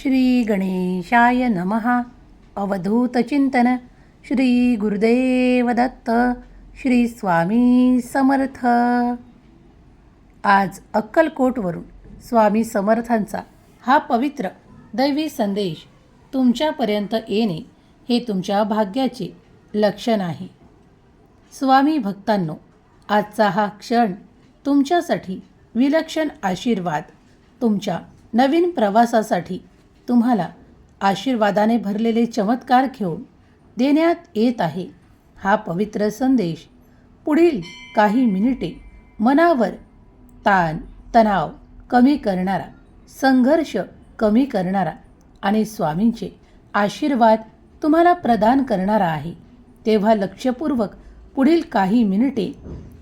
श्री गणेशाय नमः अवधूतचिंतन श्री गुरुदेव दत्त. श्री स्वामी समर्थ. आज अक्कलकोटवरून स्वामी समर्थांचा हा पवित्र दैवी संदेश तुमच्यापर्यंत येणे हे तुमच्या भाग्याचे लक्षण आहे. स्वामी भक्तांनो आजचा हा क्षण तुमच्यासाठी विलक्षण आशीर्वाद तुमच्या नवीन प्रवासासाठी तुम्हाला आशीर्वादाने भरलेले चमत्कार घेऊन देण्यात येत आहे. हा पवित्र संदेश पुढील काही मिनिटे मनावर ताण तणाव कमी करणारा संघर्ष कमी करणारा आणि स्वामींचे आशीर्वाद तुम्हाला प्रदान करणारा आहे. तेव्हा लक्षपूर्वक पुढील काही मिनिटे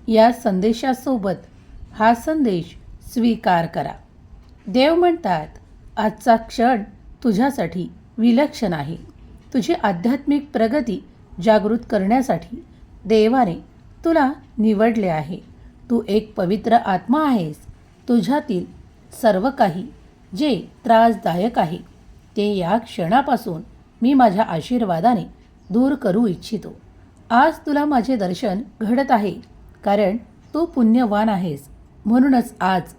या संदेशासोबत हा संदेश स्वीकार करा. देव म्हणतात आजचा क्षण तुझ्यासाठी विलक्षण आहे. तुझी आध्यात्मिक प्रगती जागृत करण्यासाठी देवाने तुला निवडले आहे. तू एक पवित्र आत्मा आहेस. तुझ्यातील सर्व काही जे त्रासदायक आहे ते या क्षणापासून मी माझ्या आशीर्वादाने दूर करू इच्छितो. आज तुला माझे दर्शन घडत आहे कारण तू पुण्यवान आहेस. म्हणूनच आज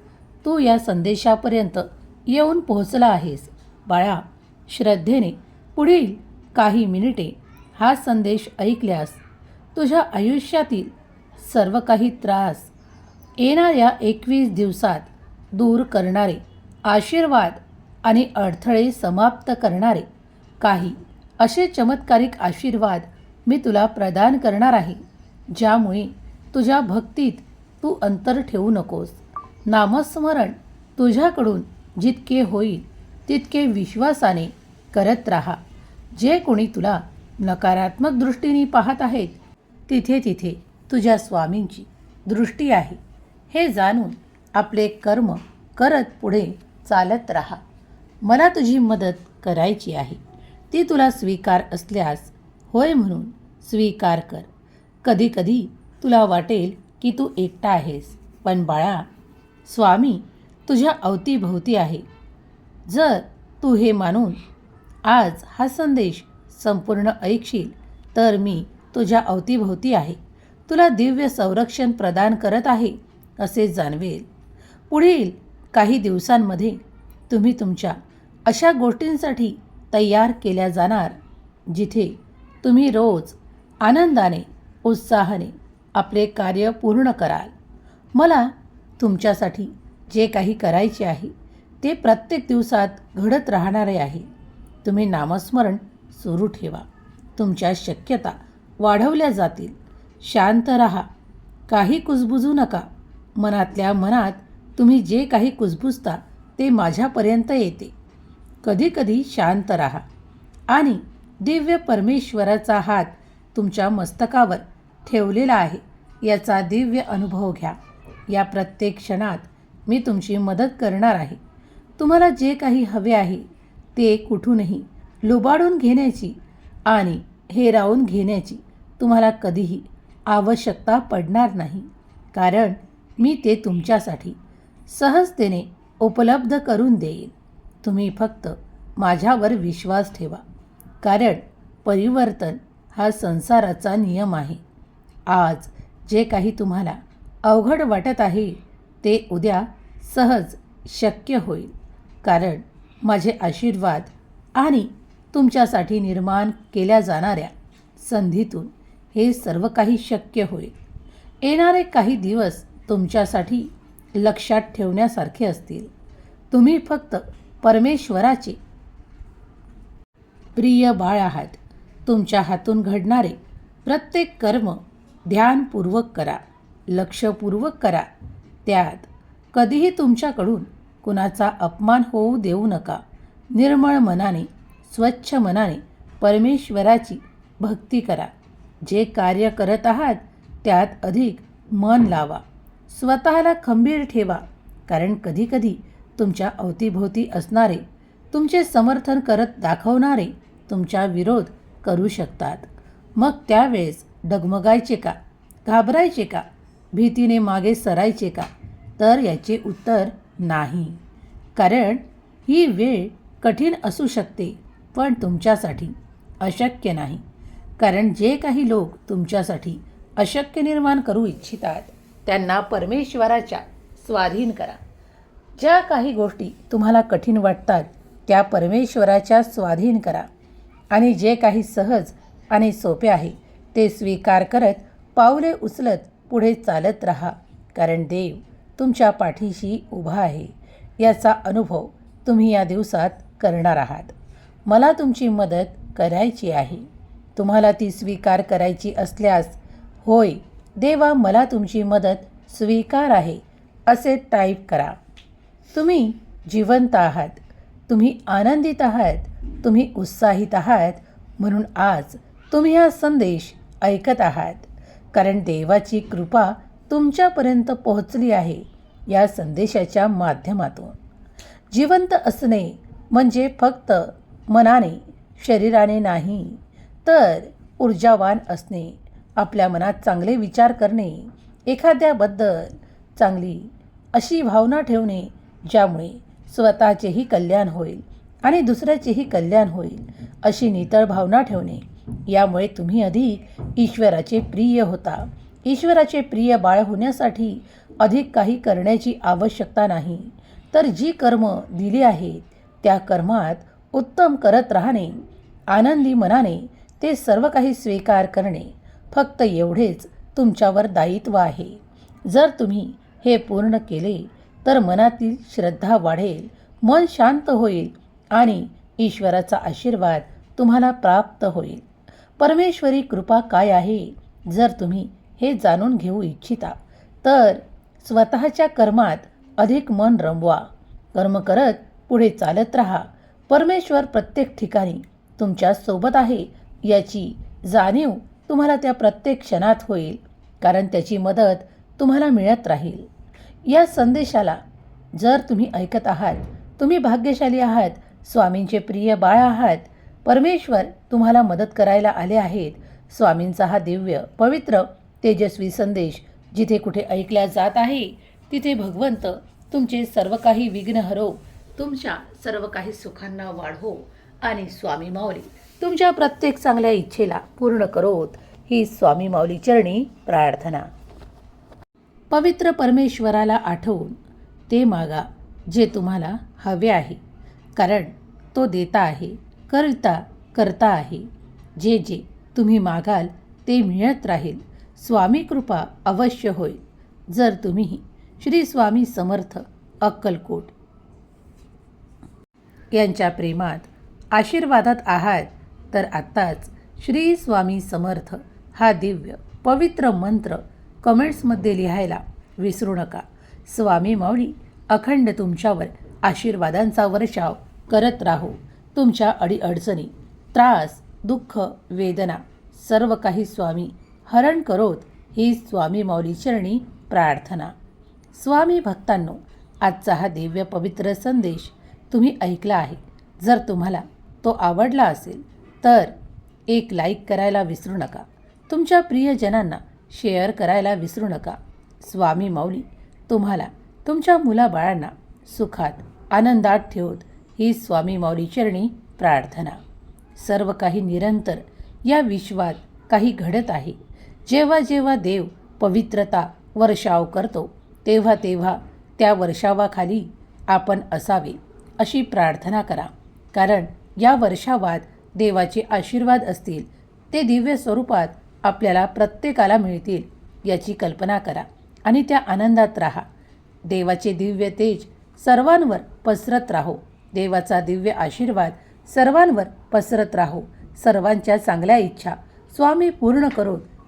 तू या संदेशापर्यंत येऊन पोहोचला आहेस. बाळा श्रद्धेने पुढील काही मिनिटे हा संदेश ऐकल्यास तुझ्या आयुष्यातील सर्व काही त्रास येणाऱ्या एकवीस दिवसात दूर करणारे आशीर्वाद आणि अडथळे समाप्त करणारे काही असे चमत्कारिक आशीर्वाद मी तुला प्रदान करणार आहे ज्यामुळे तुझ्या भक्तीत तू अंतर ठेवू नकोस. नामस्मरण तुझ्याकडून जितके होईल तितके विश्वासाने करत राहा. जे कोणी तुला नकारात्मक दृष्टीने पाहत आहेत तिथे तिथे तुझ्या स्वामींची दृष्टी आहे. हे जाणून आपले कर्म करत पुढे चालत राहा. मला तुझी मदत करायची आहे. ती तुला स्वीकार असल्यास होय म्हणून स्वीकार कर. कधीकधी तुला वाटेल की तू एकटा आहेस पण बाळा स्वामी तुझ्या अवतीभोवती आहे. जर तू हे मानून आज हा संदेश संपूर्ण ऐकशील तर मी तुझ्या अवतीभोवती आहे. तुला दिव्य संरक्षण प्रदान करत आहे असे जाणवेल. पुढील काही दिवसांमध्ये तुम्ही तुमच्या अशा गोष्टींसाठी तयार केल्या जाणार जिथे तुम्ही रोज आनंदाने उत्साहाने आपले कार्य पूर्ण कराल. मला तुमच्यासाठी जे काही करायचे आहे ते प्रत्येक दिवसात घडत राहणारे आहे. तुम्ही नामस्मरण सुरू ठेवा. तुमच्या शक्यता वाढवल्या जातील. शांत राहा. काही कुजबुजू नका. मनातल्या मनात तुम्ही जे काही कुजबुजता ते माझ्यापर्यंत येते. कधीकधी शांत राहा. आणि दिव्य परमेश्वराचा हात तुमच्या मस्तकावर ठेवलेला आहे. याचा दिव्य अनुभव घ्या. या प्रत्येक क्षणात मी तुमची मदत करणार आहे. तुम्हाला जे काही हवे आहे ते कुठूनही लुबाडून घेण्याची आणि हेरावून घेण्याची तुम्हाला कधीही आवश्यकता पडणार नाही. कारण मी ते तुमच्यासाठी सहजतेने उपलब्ध करून देईन. तुम्ही फक्त माझ्यावर विश्वास ठेवा. कारण परिवर्तन हा संसाराचा नियम आहे. आज जे काही तुम्हाला अवघड वाटत आहे ते उद्या सहज शक्य होईल. कारण माझे आशीर्वाद आणि तुमच्यासाठी निर्माण केल्या जाणाऱ्या संधीतून हे सर्व काही शक्य होईल. येणारे काही दिवस तुमच्यासाठी लक्षात ठेवण्यासारखे असतील. तुम्ही फक्त परमेश्वराचे प्रिय बाळ आहात. तुमच्या हातून घडणारे प्रत्येक कर्म ध्यानपूर्वक करा लक्षपूर्वक करा. त्यात कधीही तुमच्याकडून कुणाचा अपमान होऊ देऊ नका. निर्मळ मनाने स्वच्छ मनाने परमेश्वराची भक्ती करा. जे कार्य करत आहात त्यात अधिक मन लावा. स्वतःला खंबीर ठेवा कारण कधीकधी तुमच्या अवतीभोवती असणारे तुमचे समर्थन करत दाखवणारे तुमचा विरोध करू शकतात. मग त्यावेळेस डगमगायचे का? घाबरायचे का? भीतीने मागे सरायचे का? तर याचे उत्तर नाही. कारण ही वेळ कठीण असू शकते पण तुमच्यासाठी अशक्य नाही. कारण जे काही लोक तुमच्यासाठी अशक्य निर्माण करू इच्छितात त्यांना परमेश्वराच्या स्वाधीन करा. ज्या काही गोष्टी तुम्हाला कठीण वाटतात त्या परमेश्वराच्या स्वाधीन करा. आणि जे काही सहज आणि सोपे आहे ते स्वीकार करत पावले उचलत पुढे चालत राहा कारण देव तुमच्या पाठीशी उभा आहे. याचा अनुभव तुम्ही या दिवसात करणार आहात. मला तुमची मदत करायची आहे. तुम्हाला ती स्वीकार करायची असल्यास होय देवा मला तुमची मदत स्वीकार आहे असे टाईप करा. तुम्ही जिवंत आहात. तुम्ही आनंदित आहात. तुम्ही उत्साहित आहात. म्हणून आज तुम्ही हा संदेश ऐकत आहात. कारण देवाची कृपा तुमच्यापर्यंत पोहोचली आहे या संदेशाच्या माध्यमातून. जिवंत असणे म्हणजे फक्त मनाने शरीराने नाही तर ऊर्जावान असणे आपल्या मनात चांगले विचार करणे एखाद्याबद्दल चांगली अशी भावना ठेवणे ज्यामुळे स्वतःचेही कल्याण होईल आणि दुसऱ्याचेही कल्याण होईल अशी नितळ भावना ठेवणे. यामुळे तुम्ही अधिक ईश्वराचे प्रिय होता. ईश्वराचे प्रिय बाळ होण्यासाठी अधिक काही करण्याची आवश्यकता नाही. तर जी कर्म दिली आहेत त्या कर्मात उत्तम करत राहणे आनंदी मनाने ते सर्व काही स्वीकार करणे फक्त एवढेच तुमच्यावर दायित्व आहे. जर तुम्ही हे पूर्ण केले तर मनातील श्रद्धा वाढेल मन शांत होईल आणि ईश्वराचा आशीर्वाद तुम्हाला प्राप्त होईल. परमेश्वरी कृपा काय आहे? जर तुम्ही हे जाणून घेऊ इच्छिता. तर स्वतःच्या कर्मात अधिक मन रमवा. कर्म करत पुढे चालत राहा. परमेश्वर प्रत्येक ठिकाणी तुमच्यासोबत आहे याची जाणीव तुम्हाला त्या प्रत्येक क्षणात होईल कारण त्याची मदत तुम्हाला मिळत राहील. या संदेशाला जर तुम्ही ऐकत आहात तुम्ही भाग्यशाली आहात स्वामींचे प्रिय बाळ आहात परमेश्वर तुम्हाला मदत करायला आले आहेत स्वामींचा हा दिव्य पवित्र तेजस्वी संदेश. जिथे कुठे ऐकला जात आहे तिथे भगवंत तुमचे सर्व काही विघ्न हरो. तुमच्या सर्व काही सुखांना वाढो. आणि स्वामी माऊली तुमच्या प्रत्येक चांगल्या इच्छेला पूर्ण करोत. ही स्वामी माऊली चरणी प्रार्थना. पवित्र परमेश्वराला आठवून ते मागा जे तुम्हाला हवे आहे. कारण तो देता आहे करता करता आहे. जे जे तुम्ही मागाल ते मिळत राहील. स्वामी कृपा अवश्य होईल जर तुम्ही श्री स्वामी समर्थ अक्कलकोट यांच्या प्रेमात आशीर्वादात आहात तर आत्ताच श्री स्वामी समर्थ हा दिव्य पवित्र मंत्र कमेंट्समध्ये लिहायला विसरू नका. स्वामी माऊली अखंड तुमच्यावर आशीर्वादांचा वर्षाव करत राहू. तुमच्या अडीअडचणी त्रास दुःख वेदना सर्व काही स्वामी हरण करोत ही स्वामी मौलीचरणी प्रार्थना. स्वामी भक्तांनो आजचा हा दिव्य पवित्र संदेश तुम्ही ऐकला आहे. जर तुम्हाला तो आवडला असेल तर एक लाईक करायला विसरू नका. तुमच्या प्रियजनांना शेअर करायला विसरू नका. स्वामी माऊली तुम्हाला तुमच्या मुलाबाळांना सुखात आनंदात ठेवत ही स्वामी माऊली चरणी प्रार्थना. सर्व काही निरंतर या विश्वात काही घडत आहे. जेव्हा जेव्हा देव पवित्रता वर्षाव करतो तेव्हा तेव्हा त्या वर्षावाखाली आपण असावे अशी प्रार्थना करा. कारण या वर्षावात देवाचे आशीर्वाद असतील ते दिव्य स्वरूपात आपल्याला प्रत्येकाला मिळतील याची कल्पना करा आणि त्या आनंदात राहा. देवाचे दिव्य तेज सर्वांवर पसरत राहो. देवाचा दिव्य आशीर्वाद सर्वांवर पसरत राहो. सर्वांच्या चांगल्या इच्छा स्वामी पूर्ण करून